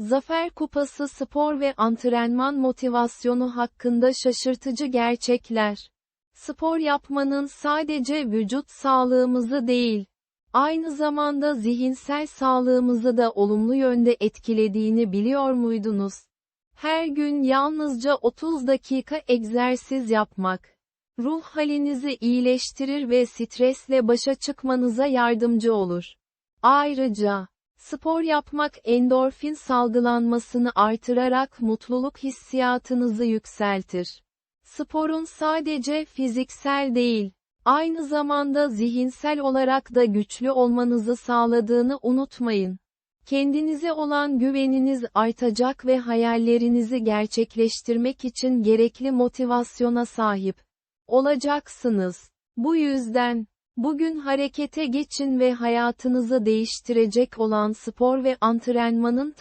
Zafer Kupası spor ve antrenman motivasyonu hakkında şaşırtıcı gerçekler. Spor yapmanın sadece vücut sağlığımızı değil, aynı zamanda zihinsel sağlığımızı da olumlu yönde etkilediğini biliyor muydunuz? Her gün yalnızca 30 dakika egzersiz yapmak, ruh halinizi iyileştirir ve stresle başa çıkmanıza yardımcı olur. Ayrıca, spor yapmak endorfin salgılanmasını artırarak mutluluk hissiyatınızı yükseltir. Sporun sadece fiziksel değil, aynı zamanda zihinsel olarak da güçlü olmanızı sağladığını unutmayın. Kendinize olan güveniniz artacak ve hayallerinizi gerçekleştirmek için gerekli motivasyona sahip olacaksınız. Bu yüzden, bugün harekete geçin ve hayatınızı değiştirecek olan spor ve antrenmanın